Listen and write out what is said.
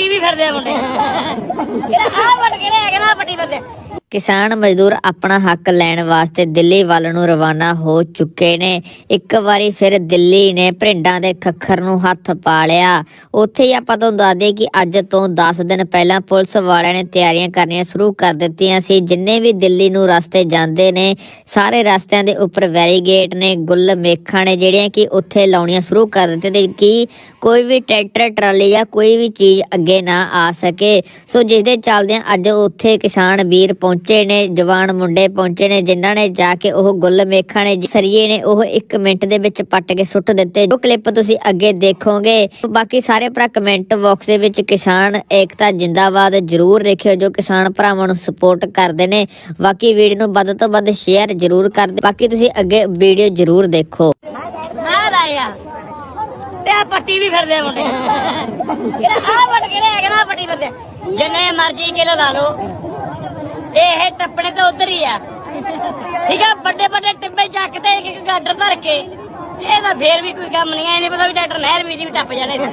ਪੱਟੀ ਵੀ ਫਿਰਦੇ ਆ ਮੁੰਡੇ ਕਿਹੜਾ ਆ ਵੱਟ ਕਿਹੜਾ ਹੈਗਾ ਨਾ ਪੱਟੀ ਫਿਰਦੇ ਕਿਸਾਨ ਮਜ਼ਦੂਰ ਆਪਣਾ ਹੱਕ ਲੈਣ ਵਾਸਤੇ ਦਿੱਲੀ ਵੱਲ ਨੂੰ ਰਵਾਨਾ ਹੋ ਚੁੱਕੇ ਨੇ। ਇੱਕ ਵਾਰੀ ਫਿਰ ਦਿੱਲੀ ਨੇ ਭਰਿੰਡਾਂ ਦੇ ਖੱਖਰ ਨੂੰ ਹੱਥ ਪਾ ਲਿਆ। ਉੱਥੇ ਹੀ ਆਪਾਂ ਤੁਹਾਨੂੰ ਦੱਸ ਦਈਏ ਕਿ ਅੱਜ ਤੋਂ 10 ਦਿਨ ਪਹਿਲਾਂ ਪੁਲਿਸ ਵਾਲਿਆਂ ਨੇ ਤਿਆਰੀਆਂ ਕਰਨੀਆਂ ਸ਼ੁਰੂ ਕਰ ਦਿੱਤੀਆਂ ਸੀ। ਜਿੰਨੇ ਵੀ ਦਿੱਲੀ ਨੂੰ ਰਸਤੇ ਜਾਂਦੇ ਨੇ, ਸਾਰੇ ਰਸਤਿਆਂ ਦੇ ਉੱਪਰ ਵੈਰੀਗੇਟ ਨੇ, ਗੁੱਲ ਮੇਖਾਂ ਨੇ, ਜਿਹੜੀਆਂ ਕਿ ਉੱਥੇ ਲਾਉਣੀਆਂ ਸ਼ੁਰੂ ਕਰ ਦਿੱਤੀਆਂ ਤੇ ਕਿ ਕੋਈ ਵੀ ਟਰੈਕਟਰ, ਟਰਾਲੀ ਜਾਂ ਕੋਈ ਵੀ ਚੀਜ਼ ਅੱਗੇ ਨਾ ਆ ਸਕੇ। ਸੋ ਜਿਸ ਦੇ ਚੱਲਦਿਆਂ ਅੱਜ ਉੱਥੇ ਕਿਸਾਨ ਵੀਰ ਪਹੁੰਚ ਨੇ, ਜਵਾਨ ਮੁੰਡੇ ਪਹੁੰਚੇ ਨੇ, ਜਿਨ੍ਹਾਂ ਨੇ ਜਾ ਕੇ ਉਹ ਗੁੱਲ ਮੇਖਾਂ ਨੇ ਸਰੀਏ ਨੇ ਉਹ 1 ਮਿੰਟ ਦੇ ਵਿੱਚ ਪੱਟ ਕੇ ਸੁੱਟ ਦਿੱਤੇ। ਜੋ ਕਲਿੱਪ ਤੁਸੀਂ ਅੱਗੇ ਦੇਖੋਗੇ, ਬਾਕੀ ਸਾਰੇ ਭਰਾ ਕਮੈਂਟ ਬਾਕਸ ਦੇ ਵਿੱਚ ਕਿਸਾਨ ਏਕਤਾ ਜਿੰਦਾਬਾਦ ਜਰੂਰ ਲਿਖਿਓ ਜੋ ਕਿਸਾਨ ਭਰਾਵਾਂ ਨੂੰ ਸਪੋਰਟ ਕਰਦੇ ਨੇ। ਬਾਕੀ ਵੀਡੀਓ ਨੂੰ ਵੱਧ ਤੋਂ ਵੱਧ ਸ਼ੇਅਰ ਜਰੂਰ ਕਰ ਦਿਓ। ਬਾਕੀ ਤੁਸੀਂ ਅੱਗੇ ਵੀਡੀਓ ਜਰੂਰ ਦੇਖੋ। ਤੇ ਆ ਪੱਟੀ ਵੀ ਫਿਰਦੇ ਮੁੰਡੇ। ਆ ਵੱਟ ਕਿਹੜਾ ਹੈਗਾ ਨਾ ਪੱਟੀ ਫਿਰਦੇ ਜਿੰਨੇ ਮਰਜ਼ੀ ਕਿਲੋ ਲਾ ਲਓ। ਇਹ ਟੱਪਣੇ ਤੇ ਉਧਰ ਹੀ ਆ। ਠੀਕ ਆ, ਵੱਡੇ ਵੱਡੇ ਟਿੱਬੇ ਚੱਕ ਤੇ ਇੱਕ ਇੱਕ ਗਾਡਰ ਭਰ ਕੇ। ਇਹ ਤਾਂ ਫੇਰ ਵੀ ਕੋਈ ਕੰਮ ਨਹੀਂ ਐ ਨਹੀਂ ਪਤਾ ਵੀ ਡਾਕਟਰ ਨਹਿਰ ਵੀ ਜੀ ਵੀ ਟੱਪ ਜਾਣੇ